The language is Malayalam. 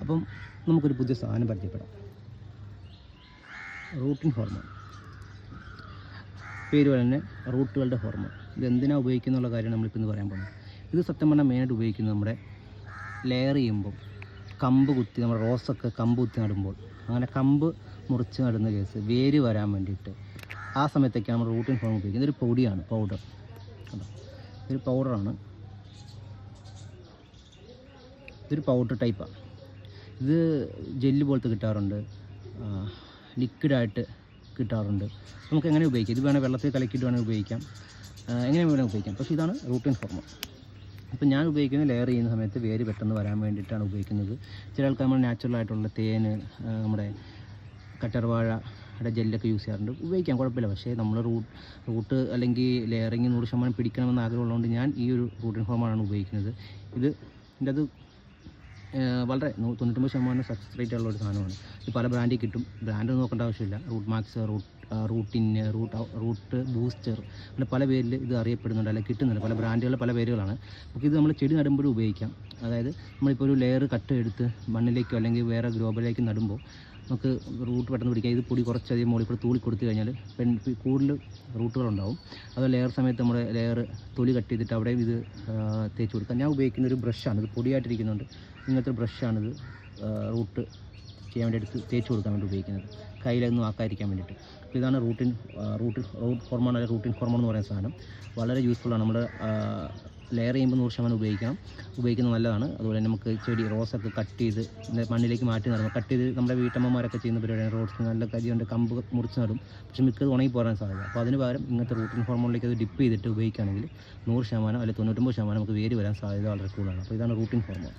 അപ്പം നമുക്കൊരു പുതിയ സാധനം പരിചയപ്പെടാം. Rooting hormone. പേര് പോലെ തന്നെ റൂട്ടുകളുടെ ഹോർമോൺ. ഇത് എന്തിനാണ് ഉപയോഗിക്കുന്നുള്ള കാര്യം നമ്മളിപ്പോൾ ഇന്ന് പറയാൻ പോകുന്നത് ഇത് സത്യം പറഞ്ഞാൽ മെയിനായിട്ട് ഉപയോഗിക്കുന്നത് നമ്മുടെ ലെയർ ചെയ്യുമ്പം കമ്പ് കുത്തി നമ്മുടെ റോസൊക്കെ കമ്പ് കുത്തി നടുമ്പോൾ അങ്ങനെ കമ്പ് മുറിച്ച് നടുന്ന കേസ് വേര് വരാൻ വേണ്ടിയിട്ട് ആ സമയത്തൊക്കെയാണ് നമ്മൾ റൂട്ടിൻ ഹോർമോൺ ഉപയോഗിക്കുന്നത്. ഇതൊരു പൊടിയാണ് പൗഡർ കണ്ടോ? ഇതൊരു പൗഡറാണ് ഇതൊരു പൗഡർ ടൈപ്പാണ് ഇത് ജെല്ല് പോലത്തെ കിട്ടാറുണ്ട്. ലിക്വിഡായിട്ട് കിട്ടാറുണ്ട്. നമുക്ക് എങ്ങനെ ഉപയോഗിക്കാം? ഇത് വേണേൽ വെള്ളത്തിൽ കലക്കിയിട്ട് വേണേൽ ഉപയോഗിക്കാം. എങ്ങനെ വേണേൽ ഉപയോഗിക്കാം? പക്ഷേ ഇതാണ് റൂട്ടിൻ ഫോർമ അപ്പോൾ ഞാൻ ഉപയോഗിക്കുന്നത് ലെയർ ചെയ്യുന്ന സമയത്ത് വേര് പെട്ടെന്ന് വരാൻ വേണ്ടിയിട്ടാണ് ഉപയോഗിക്കുന്നത്. ചില ആൾക്കാർ നമ്മൾ നാച്ചുറൽ ആയിട്ടുള്ള തേന് നമ്മുടെ കറ്റർവാഴയുടെ ജെല്ലൊക്കെ യൂസ് ചെയ്യാറുണ്ട്. ഉപയോഗിക്കാം കുഴപ്പമില്ല. പക്ഷേ നമ്മൾ റൂട്ട് റൂട്ട് അല്ലെങ്കിൽ ലെയറിങ് നൂറ് ശതമാനം പിടിക്കണമെന്ന് ആഗ്രഹമുള്ളതുകൊണ്ട് ഞാൻ ഈ ഒരു റൂട്ടിൻ ഫോമാണ് ഉപയോഗിക്കുന്നത്. ഇത് ഇതിന്റെ അത് വളരെ തൊണ്ണൂറ്റൊമ്പത് ശതമാനം സക്സസ് റേറ്റ് ഉള്ള ഒരു സാധനമാണ്. ഇത് പല ബ്രാൻഡിൽ കിട്ടും. ബ്രാൻഡ് നോക്കേണ്ട ആവശ്യമില്ല. Root max root rooting root root booster അങ്ങനെ പല പേരിൽ ഇത് അറിയപ്പെടുന്നുണ്ട് അല്ലെങ്കിൽ കിട്ടുന്നുണ്ട്. പല ബ്രാൻഡുകൾ പല പേരുകളാണ്. നമുക്ക് ഇത് നമ്മൾ ചെടി നടുമ്പോഴും ഉപയോഗിക്കാം. അതായത് നമ്മളിപ്പോൾ ഒരു ലെയർ കട്ട് എടുത്ത് മണ്ണിലേക്കോ അല്ലെങ്കിൽ വേറെ ഗ്രോബിലേക്ക് നടുമ്പോൾ നമുക്ക് റൂട്ട് പെട്ടെന്ന് പിടിക്കാം. ഇത് പൊടി കുറച്ചധികം മുകളിൽ കൂടെ തൂളി കൊടുത്തു കഴിഞ്ഞാൽ പെൺ കൂടുതൽ റൂട്ടുകളുണ്ടാവും. അത് ലെയർ സമയത്ത് നമ്മുടെ ലെയർ തൊലി കട്ട് ചെയ്തിട്ട് അവിടെ ഇത് തേച്ച് കൊടുക്കാം. ഞാൻ ഉപയോഗിക്കുന്ന ഒരു ബ്രഷാണ്. ഇത് പൊടിയായിട്ടിരിക്കുന്നുണ്ട്. ഇങ്ങനത്തെ ബ്രഷാണിത് റൂട്ട് ചെയ്യാൻ വേണ്ടി എടുത്ത് തേച്ച് കൊടുക്കാൻ വേണ്ടി ഉപയോഗിക്കുന്നത്. കയ്യിലൊന്നും ആക്കാതിരിക്കാൻ വേണ്ടിയിട്ട്. അപ്പോൾ ഇതാണ് റൂട്ടിൻ റൂട്ടിൻ റൂട്ട് ഹോർമോൺ അല്ലെങ്കിൽ റൂട്ടിൻ ഹോർമോൺ എന്ന് പറയുന്ന സാധനം. വളരെ യൂസ്ഫുള്ളാണ് നമ്മൾ ലെയർ ചെയ്യുമ്പോൾ നൂറ് ശതമാനം ഉപയോഗിക്കണം. ഉപയോഗിക്കുന്നത് നല്ലതാണ്. അതുപോലെ തന്നെ നമുക്ക് ചെടി റോസൊക്കെ കട്ട് ചെയ്ത് മണ്ണിലേക്ക് മാറ്റി നടണം കട്ട് ചെയ്ത് നമ്മുടെ വീട്ടമ്മമാരൊക്കെ ചെയ്യുന്ന പരിപാടിയാണ്. റോസ് നല്ല കരിയുണ്ട് കമ്പ് മുറിച്ച് നടും. പക്ഷെ മിക്കത് ഉണങ്ങി പോരാൻ സാധ്യത. അപ്പോൾ അതിന് പകരം ഇങ്ങനത്തെ റൂട്ടിൻ ഹോർമോണിലേക്ക് അത് ഡിപ്പ് ചെയ്തിട്ട് ഉപയോഗിക്കുകയാണെങ്കിൽ നൂറ് ശതമാനം അല്ലെങ്കിൽ തൊണ്ണൂറ്റൊമ്പത് ശതമാനം നമുക്ക് വേര് വരാൻ സാധ്യത വളരെ കൂടുതലാണ്. അപ്പോൾ ഇതാണ് റൂട്ടിൻ ഹോർമോൺ